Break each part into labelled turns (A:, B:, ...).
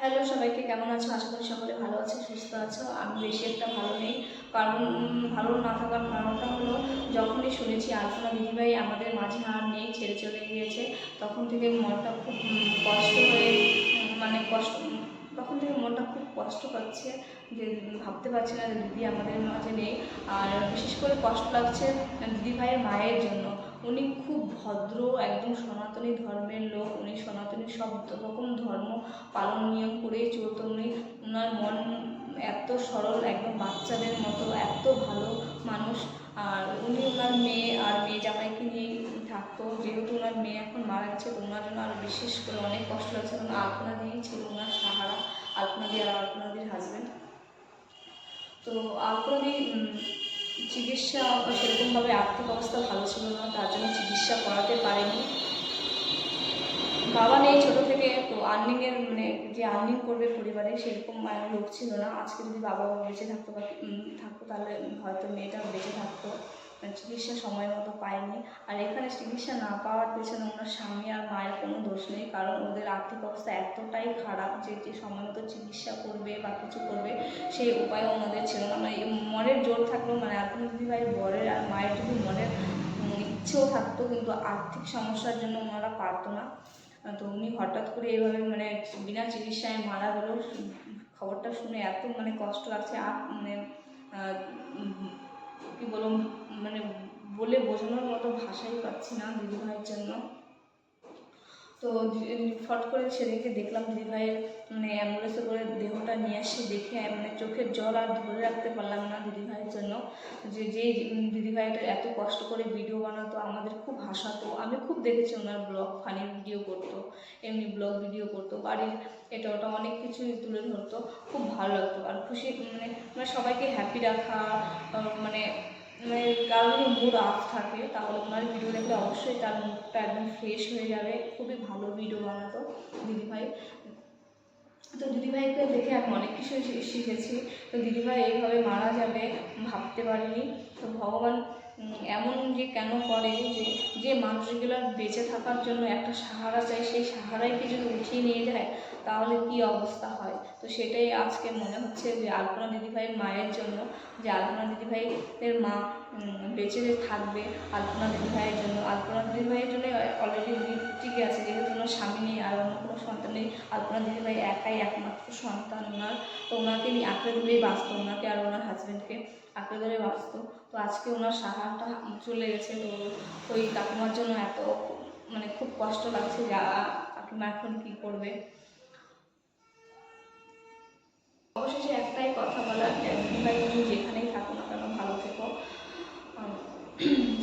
A: Hello সবাইকে, কেমন আছো? আশা করি সকলে ভালো আছে, সুস্থ আছো। আমি বেশি একটা ভালো নেই, কারণ ভালো না থাকার কারণটা হলো, যখনই শুনেছি আলপনা দিদিভাই আমাদের মাঝে আর নেই, ছেড়ে চলে গিয়েছে, তখন থেকে মনটা খুব কষ্ট হয়ে মানে কষ্ট, তখন থেকে মনটা খুব কষ্ট পাচ্ছে, যে ভাবতে পারছি না যে দিদি আমাদের মাঝে নেই। আর বিশেষ করে কষ্ট লাগছে দিদিভাইয়ের মায়ের জন্য। উনি খুব ভদ্র একদম সনাতনী ধর্মের লোক। উনি সনাতনী সব রকম ধর্ম পালন নিয়ম করেই চলতো। উনি ওনার মন এত সরল একদম বাচ্চাদের মতো এত ভালো মানুষ। আর উনি ওনার মেয়ে আর মেয়ে জামাইকে নিয়েই থাকতো। যেহেতু ওনার মেয়ে এখন মারা গেছে তো ওনার জন্য আরও বিশেষ করে অনেক কষ্ট লাগছে কারণ আলপনা দিয়েই ছিল ওনার সাহারা আলপনা দিয়ে আর আলপনা দির হাজব্যান্ড তো আলপনা দি উম, চিকিৎসা সেরকমভাবে আর্থিক অবস্থা ভালো ছিল না, তার জন্য চিকিৎসা করাতে পারেনি। বাবা নেই ছোটো থেকে, তো আর্নিংয়ের মানে যে আর্নিং করবে পরিবারে সেরকম লোক ছিল না। আজকে যদি বাবা বেঁচে থাকতো বা থাকতো তাহলে হয়তো মেয়েটা চিকিৎসা সময় মতো পায়নি আর এখানে চিকিৎসা না পাওয়ার পেছনে ওনার স্বামী আর মায়ের কোনো দোষ নেই, কারণ ওদের আর্থিক অবস্থা এতটাই খারাপ যে যে সময় মতো চিকিৎসা করবে বা কিছু করবে, সেই উপায় ওনাদের ছিল না। মানে মনের জোর থাকলেও মানে আপনি যদি ভাই বরের আর মায়ের যদি মনের ইচ্ছেও থাকতো, কিন্তু আর্থিক সমস্যার জন্য ওনারা পারতো না। তো উনি হঠাৎ করে এইভাবে মানে বিনা চিকিৎসায় মারা গেল খবরটা শুনে এত মানে কষ্ট লাগছে। আর মানে কি বলুন মানে বলে বোঝানোর মতো ভাষাই পাচ্ছি না দিদিভাইয়ের জন্য। তো ফট করে সেদিনকে দেখলাম দিদিভাইয়ের মানে অ্যাম্বুলেন্সে করে দেহটা নিয়ে আসি, দেখে মানে চোখের জল আর ধরে রাখতে পারলাম না দিদিভাইয়ের যে যে দিদিভাইটা এত কষ্ট করে ভিডিও বানাতো, আমাদের খুব হাসাতো। আমি খুব দেখেছি ওনার ব্লগ ফানি ভিডিও করতো, এমনি ব্লগ ভিডিও করতো, বাড়ির এটা ওটা অনেক কিছুই তুলে ধরতো। খুব ভালো লাগতো। আর খুশি মানে মানে সবাইকে হ্যাপি রাখা মানে মানে কারোর যদি মুড আপ থাকে, তাহলে ওনার ভিডিও দেখলে অবশ্যই তার মুডটা একদম ফ্রেশ হয়ে যাবে। খুবই ভালো ভিডিও বানাতো দিদিভাই। দিদিভাইকে দেখে আমি অনেক কিছু শিখেছি। তো দিদিভাই এইভাবে মারা যাবে ভাবতে পারিনি। তো ভগবান এমন যে কেন করে যে যে মানুষগুলোর বেঁচে থাকার জন্য একটা সাহারা চাই সেই সাহারাইকে যদি উঠিয়ে নিয়ে যায়, তাহলে কি অবস্থা হয়? তো সেটাই আজকে মনে হচ্ছে যে আলপনা দিদিভাইয়ের মায়ের জন্য, যে আলপনা দিদিভাইয়ের মা বেঁচে থাকবে আলপনা দিদিভাইয়ের জন্য। আলপনা দিদিভাইয়ের জন্য অলরেডি ঠিকই আছে, যেহেতু ওনার স্বামী নেই আর অন্য কোনো সন্তান নেই আলপনা দিদিভাই একাই একমাত্র সন্তান ওনার তো ওনাকে নিয়ে আঁকড়ে ধরেই বাঁচত, ওনাকে আর ওনার হাজব্যান্ডকে আঁকড়ে ধরে বাঁচত। তো আজকে ওনার সাহাটা চলে গেছে, তো ওই কাকিমার জন্য এত মানে খুব কষ্ট লাগছে যা কাকিমা এখন কী করবে? অবশেষে একটাই কথা বলার দিদিভাই তুমি যেখানেই থাকো না কেন, ভালো থেকো। আর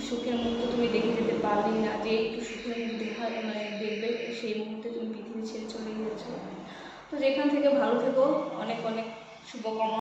A: সুখের মুহূর্ত তুমি দেখে পারলি না যে একটু সুখে দেখা মানে দেখবে সেই মুহূর্তে তুমি পৃথিবী ছেড়ে চলে গিয়েছো। তো যেখান থেকে ভালো থেকো, অনেক অনেক শুভকামনা।